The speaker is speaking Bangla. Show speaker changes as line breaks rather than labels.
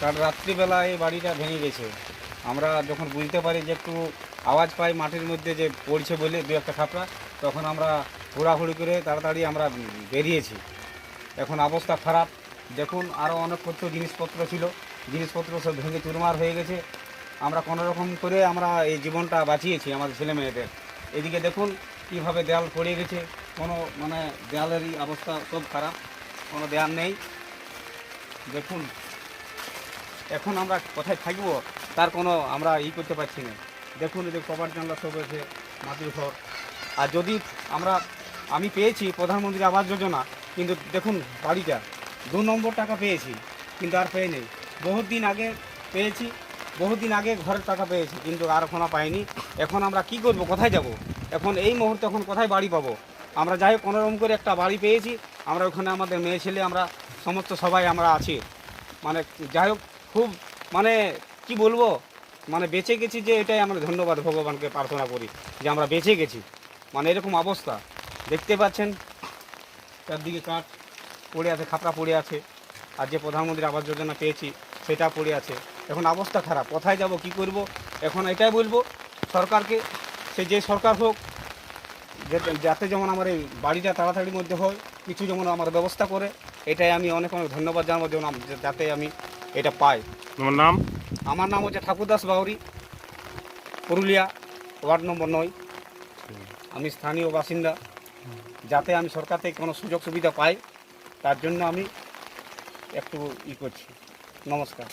কাল রাত্রিবেলা এই বাড়িটা ভেঙে গেছে। আমরা যখন বুঝতে পারি যে একটু আওয়াজ পাই মাটির মধ্যে যে পড়ছে বলে দু একটা খাপড়া তখন আমরা হুড়াহুড়ি করে তাড়াতাড়ি আমরা বেরিয়েছি। এখন অবস্থা খারাপ। দেখুন আরও অনেক কত জিনিসপত্র ছিল। জিনিসপত্র সব ভেঙে চুরমার হয়ে গেছে। আমরা কোনো রকম করে আমরা এই জীবনটা বাঁচিয়েছি আমাদের ছেলে মেয়েদের। এদিকে দেখুন, কীভাবে দেয়াল পড়ে গেছে। কোনো মানে দেয়ালেরই অবস্থা সব খারাপ। কোনো দেয়াল নেই। দেখুন এখন আমরা কোথায় থাকব, তার কোনো আমরা ই করতে পারছি না। দেখুন এদের কভার জানলা সব হয়েছে, মাটির ঘর। আর যদি আমরা, আমি পেয়েছি প্রধানমন্ত্রী আবাস যোজনা, কিন্তু দেখুন বাড়িটা, দু নম্বর টাকা পেয়েছি, কিন্তু আর পেয়ে নেই। বহুত দিন আগে পেয়েছি, বহুত দিন আগে ঘরের টাকা পেয়েছি, কিন্তু আর এখনও পাইনি। এখন আমরা কি করব, কোথায় যাব? এখন এই মুহূর্তে এখন কোথায় বাড়ি পাবো? আমরা যাই কোনোরকম করে একটা বাড়ি পেয়েছি, আমরা ওখানে আমাদের মেয়ে ছেলে, আমরা সমস্ত সবাই আমরা আছি। মানে যাই হোক খুব মানে কি বলব? মানে বেঁচে গেছি যে, এটাই আমরা ধন্যবাদ, ভগবানকে প্রার্থনা করি, যে আমরা বেঁচে গেছি। মানে এরকম অবস্থা। দেখতে পাচ্ছেন, চারদিকে কাঠ পড়ে আছে, খাপড়া পড়ে আছে। আর যে প্রধানমন্ত্রী আবাস যোজনা পেয়েছি, সেটা পড়ে আছে। এখন অবস্থা খারাপ, কোথায় যাব, কি করব? এখন এটাই বলব, সরকারকে, সে যে সরকার হোক যাতে যেমন আমার এই বাড়িটা তাড়াতাড়ির মধ্যে হয়, কিছু যেমন আমার ব্যবস্থা করে, এটাই আমি অনেক অনেক ধন্যবাদ জানাব, যেমন যাতে আমি এটা পাই
তোমার নাম?
আমার নাম হচ্ছে ঠাকুরদাস বাউরি পুরুলিয়া ওয়ার্ড নম্বর নয়। আমি স্থানীয় বাসিন্দা। যাতে আমি সরকার থেকে কোনো সুযোগ সুবিধা পাই তার জন্য আমি একটু ই করছি। নমস্কার।